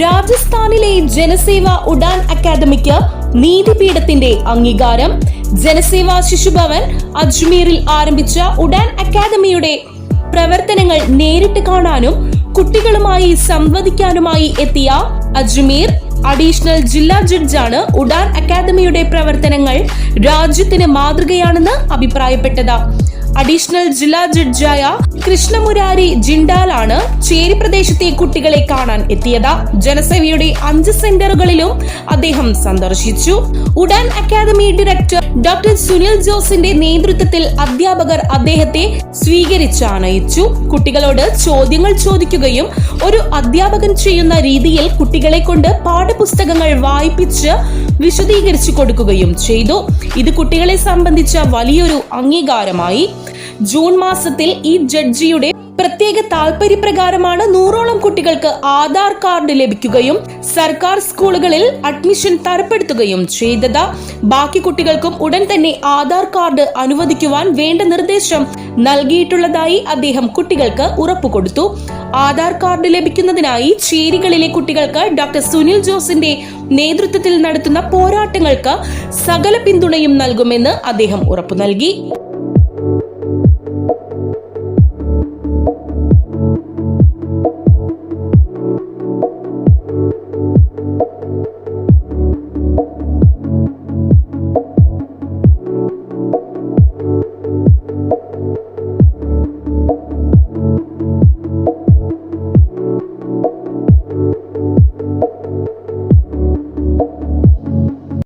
രാജസ്ഥാനിലെ ജനസേവ ഉഡാൻ അക്കാദമിക്ക് നീതിപീഠത്തിന്റെ അംഗീകാരം. ജനസേവ ശിശുഭവൻ അജ്മീറിൽ ആരംഭിച്ച ഉഡാൻ അക്കാദമിയുടെ പ്രവർത്തനങ്ങൾ നേരിട്ട് കാണാനും കുട്ടികളുമായി സംവദിക്കാനുമായി എത്തിയ അജ്മീർ അഡീഷണൽ ജില്ലാ ജഡ്ജാണ് ഉഡാൻ അക്കാദമിയുടെ പ്രവർത്തനങ്ങൾ രാജ്യത്തിന് മാതൃകയാണെന്ന് അഭിപ്രായപ്പെട്ടത്. അഡീഷണൽ ജില്ലാ ജഡ്ജായ കൃഷ്ണമുരാരി ജിണ്ടാലാണ് ചേരി പ്രദേശത്തെ കുട്ടികളെ കാണാൻ എത്തിയത്. ജനസേവയുടെ അഞ്ച് സെന്ററുകളിലും അദ്ദേഹം സന്ദർശിച്ചു. Udan academy director doctor Sunil ജോസിന്റെ നേതൃത്വത്തിൽ അധ്യാപകർ അദ്ദേഹത്തെ സ്വീകരിച്ചാനയിച്ചു കുട്ടികളോട് ചോദ്യങ്ങൾ ചോദിക്കുകയും ഒരു അധ്യാപകൻ ചെയ്യുന്ന രീതിയിൽ കുട്ടികളെ കൊണ്ട് പാഠപുസ്തകങ്ങൾ വായിപ്പിച്ച് വിശദീകരിച്ചു കൊടുക്കുകയും ചെയ്തു. ഇത് കുട്ടികളെ സംബന്ധിച്ച വലിയൊരു അംഗീകാരമായി. ജൂൺ മാസത്തിൽ ഈ ജഡ്ജിയുടെ പ്രത്യേക താൽപര്യപ്രകാരമാണ് നൂറോളം കുട്ടികൾക്ക് ആധാർ കാർഡ് ലഭിക്കുകയും സർക്കാർ സ്കൂളുകളിൽ അഡ്മിഷൻ തരപ്പെടുത്തുകയും ചെയ്തത്. ബാക്കി കുട്ടികൾക്കും ഉടൻ തന്നെ ആധാർ കാർഡ് അനുവദിക്കുവാൻ വേണ്ട നിർദ്ദേശം നൽകിയിട്ടുള്ളതായി അദ്ദേഹം കുട്ടികൾക്ക് ഉറപ്പുകൊടുത്തു ആധാർ കാർഡ് ലഭിക്കുന്നതിനായി ചേരികളിലെ കുട്ടികൾക്ക് ഡോക്ടർ സുനിൽ ജോസിന്റെ നേതൃത്വത്തിൽ നടത്തുന്ന പോരാട്ടങ്ങൾക്ക് സകല പിന്തുണയും നൽകുമെന്ന് അദ്ദേഹം ഉറപ്പു നൽകി.